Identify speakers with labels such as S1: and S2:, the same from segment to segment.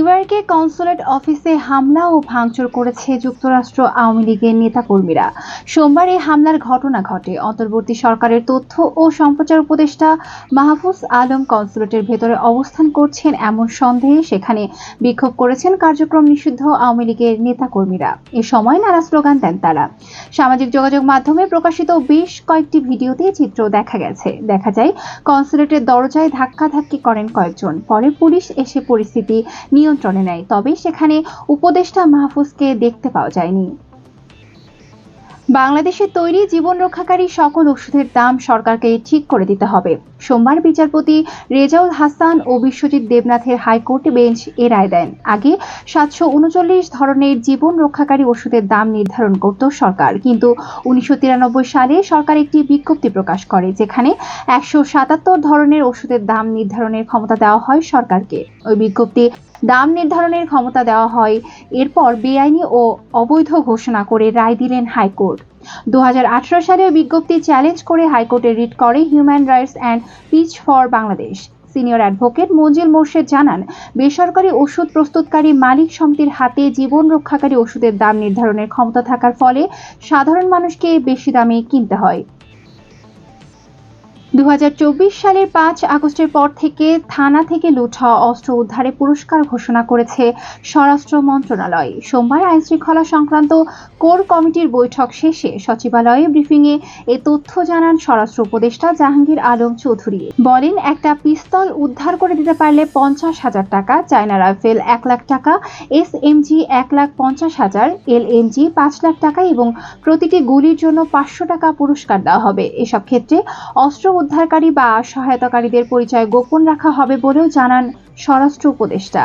S1: New ইয়র্কে consulate অফিসে হামলা ও ভাঙচুর করেছে যুক্তরাষ্ট্র আওয়ামী লীগের নেতাকর্মীরা। সোমবার এই হামলার ঘটনা ঘটে। অন্তর্বর্তী সরকারের তথ্য ও সম্প্রচার উপদেষ্টা মাহফুজ আলম কনসুলেটের ভেতরে অবস্থান করছেন এমন সন্দেহে সেখানে বিক্ষোভ করেছেন কার্যক্রম নিষিদ্ধ আওয়ামী লীগের নেতাকর্মীরা। এ সময় নানা স্লোগান দেন তারা। সামাজিক যোগাযোগ মাধ্যমে প্রকাশিত বেশ কয়েকটি ভিডিওতে চিত্র দেখা গেছে। দেখা যায়, কনসুলেটের দরজায় ধাক্কাধাক্কি করেন কয়েকজন। পরে পুলিশ এসে পরিস্থিতি নিয়ন্ত্রণে নেয়, তবে সেখানে উপদেষ্টা মাহফুজকে দেখতে পাওয়া যায়নি। বাংলাদেশে তৈরি জীবন রক্ষাকারী সকল ওষুধের দাম সরকারকে ঠিক করে দিতে হবে। সোমবার বিচারপতি রেজাউল হাসান ও বিশ্বজিৎ দেবনাথের হাইকোর্ট বেঞ্চ এ রায় দেন। আগে সাতশো উনচল্লিশ ধরনের জীবন রক্ষাকারী ওষুধের দাম নির্ধারণ করত সরকার। কিন্তু উনিশশো তিরানব্বই সালে সরকার একটি বিজ্ঞপ্তি প্রকাশ করে, যেখানে একশো সাতাত্তর ধরনের ওষুধের দাম নির্ধারণের ক্ষমতা দেওয়া হয় সরকারকে। ওই বিজ্ঞপ্তি দাম নির্ধারণের ক্ষমতা দেওয়া হয়, এরপর বেআইনি ও অবৈধ ঘোষণা করে রায় দিলেন হাইকোর্ট। দু সালে ওই বিজ্ঞপ্তি চ্যালেঞ্জ করে হাইকোর্টে রিট করে human rights and peace for Bangladesh. Senior advocate Manzil Morshed জানান, বেসরকারি ওষুধ প্রস্তুতকারী মালিক সমিতির হাতে জীবন রক্ষাকারী ওষুধের দাম নির্ধারণের ক্ষমতা থাকার ফলে সাধারণ মানুষকে বেশি দামে কিনতে হয়। দু হাজার চব্বিশ সালের পাঁচ আগস্টের পর থেকে থানা থেকে লুট হওয়া অস্ত্র উদ্ধারে পুরস্কার ঘোষণা করেছে স্বরাষ্ট্র মন্ত্রণালয়। সোমবার আইন শৃঙ্খলা সংক্রান্ত কোর কমিটির বৈঠক শেষে সচিবালয়ে ব্রিফিংয়ে এ তথ্য জানান স্বরাষ্ট্র উপদেষ্টা জাহাঙ্গীর আলম চৌধুরী। বলেন, একটা পিস্তল উদ্ধার করে দিতে পারলে পঞ্চাশ হাজার টাকা, চায়না রাইফেল এক লাখ টাকা, এস এমজি এক লাখ পঞ্চাশ হাজার, এল এমজি পাঁচ লাখ টাকা এবং প্রতিটি গুলির জন্য পাঁচশো টাকা পুরস্কার দেওয়া হবে। এসব ক্ষেত্রে অস্ত্র উদ্ধারকারী বা সহায়তাকারীদের পরিচয় গোপন রাখা হবে বলেও জানান স্বরাষ্ট্র উপদেষ্টা।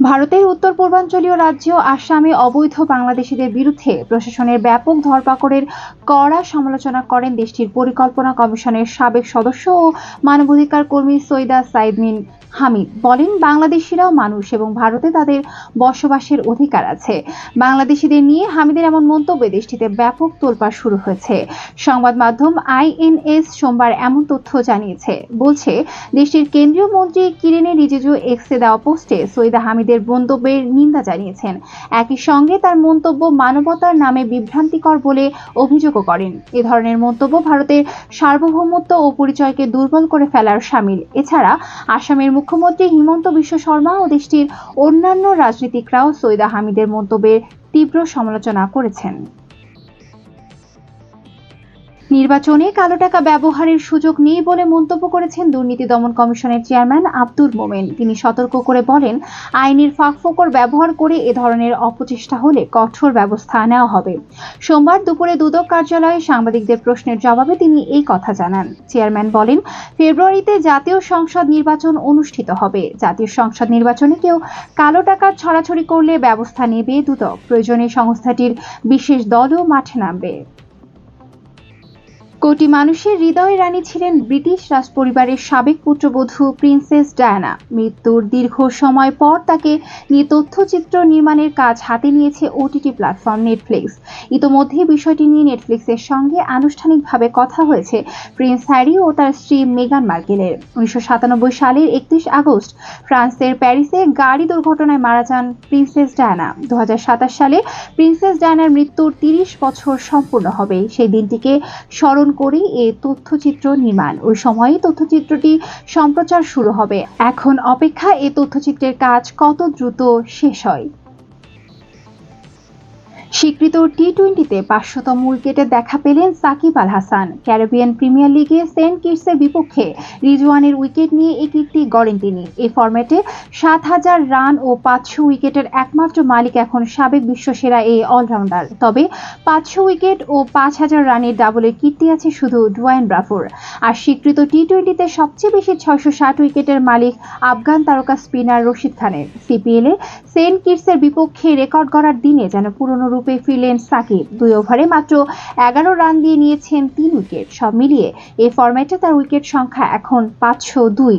S1: ভারতের উত্তর পূর্বাঞ্চলীয় রাজ্য আসামে অবৈধ বাংলাদেশিদের বিরুদ্ধে প্রশাসনের ব্যাপক ধরপাকড়ের কড়া সমালোচনা করেন দেশটির পরিকল্পনা কমিশনের সাবেক সদস্য ও মানবাধিকার কর্মী সৈয়দা সাইদ মিন। হামিদ বলেন, বাংলাদেশিরাও মানুষ এবং ভারতে তাদের বসবাসের অধিকার আছে। বাংলাদেশিদের নিয়ে হামিদের এমন মন্তব্যে দেশটিতে ব্যাপক তোলপাড় শুরু হয়েছে। সংবাদ মাধ্যম আইএনএস সোমবার এমন তথ্য জানিয়েছে। বলছে, দেশটির কেন্দ্রীয় মন্ত্রী কিরেনে রিজিজু এক্সে দেওয়া পোস্টে সৈয়দা হামিদের মন্তব্যের নিন্দা জানিয়েছেন। একই সঙ্গে তার মন্তব্য মানবতার নামে বিভ্রান্তিকর বলে অভিযোগও করেন। এ ধরনের মন্তব্য ভারতের সার্বভৌমত্ব ও পরিচয়কে দুর্বল করে ফেলার সামিল। এছাড়া আসামের মুখ্যমন্ত্রী হিমন্ত বিশ্ব শর্মা ও দেশটির অন্যান্য রাজনীতিকরাও সৈয়দা হামিদের মন্তব্যের তীব্র সমালোচনা করেছেন। নির্বাচনে কালো টাকা ব্যবহারের সুযোগ নেই বলে মন্তব্য করেছেন দুর্নীতি দমন কমিশনের চেয়ারম্যান আব্দুল মোমেন। তিনি সতর্ক করে বলেন, আইনের ফাঁকফোকর ব্যবহার করে এ ধরনের অপচেষ্টা হলে কঠোর ব্যবস্থা নেওয়া হবে। সোমবার দুপুরে দুদক কার্যালয়ে সাংবাদিকদের প্রশ্নের জবাবে তিনি এই কথা জানান। চেয়ারম্যান বলেন, ফেব্রুয়ারিতে জাতীয় সংসদ নির্বাচন অনুষ্ঠিত হবে। জাতীয় সংসদ নির্বাচনে কেউ কালো টাকার ছড়াছড়ি করলে ব্যবস্থা নেবে দুদক। প্রয়োজনে সংস্থাটির বিশেষ দলও মাঠে নামবে। কোটি মানুষের হৃদয় রানী ছিলেন ব্রিটিশ রাজপরিবারের সাবেক পুত্রবধূ প্রিন্সেস ডায়ানা। মৃত্যুর দীর্ঘ সময় পর তাকে নিয়ে তথ্যচিত্র নির্মাণের কাজ হাতে নিয়েছে ওটিটি প্ল্যাটফর্ম নেটফ্লিক্স। ইতোমধ্যে বিষয়টি নিয়ে নেটফ্লিক্সের সঙ্গে আনুষ্ঠানিকভাবে কথা হয়েছে প্রিন্স হ্যারি ও তার স্ত্রী মেগান মার্কেলের। উনিশশো সাতানব্বই সালের একত্রিশ আগস্ট ফ্রান্সের প্যারিসে গাড়ি দুর্ঘটনায় মারা যান প্রিন্সেস ডায়ানা। দু হাজার সাতাশ সালে প্রিন্সেস ডায়ানার মৃত্যুর তিরিশ বছর সম্পূর্ণ হবে। সেই দিনটিকে স্মরণ করে এ তথ্যচিত্র নির্মাণ। ওই সময়ে তথ্যচিত্রটি সম্প্রচার শুরু হবে। এখন অপেক্ষা এ তথ্যচিত্রের কাজ কত দ্রুত শেষ হয়? স্বীকৃত টি টোয়েন্টিতে পাঁচশোতম উইকেটে দেখা পেলেন সাকিব আল হাসান। ক্যারিবিয়ান প্রিমিয়ার লিগে সেন্ট কিটসের বিপক্ষে রিজওয়ানের উইকেট নিয়ে এই কীর্তি গড়েন তিনি। এই ফর্ম্যাটে সাত হাজার রান ও পাঁচশো উইকেটের একমাত্র মালিক এখন সাবেক বিশ্বসেরা এই অলরাউন্ডার। তবে পাঁচশো উইকেট ও পাঁচ হাজার রানের ডাবলের কীর্তি আছে শুধু ডোয়াইন ব্রাফোর। আর স্বীকৃত টি টোয়েন্টিতে সবচেয়ে বেশি ছয়শো ষাট উইকেটের মালিক আফগান তারকা স্পিনার রশিদ খানের। সিপিএলে সেন্ট কিটসের বিপক্ষে রেকর্ড গড়ার দিনে যেন পুরনো রূপে ফিরলেন সাকিব। দুই ওভারে মাত্র এগারো রান দিয়ে নিয়েছেন তিন উইকেট। সব মিলিয়ে এ ফরম্যাটে তার উইকেট সংখ্যা এখন পাঁচশো দুই।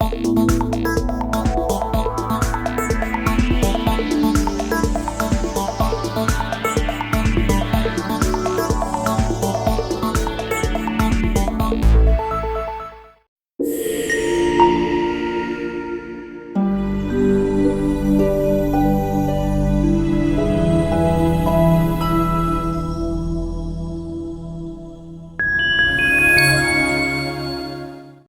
S1: Thank you.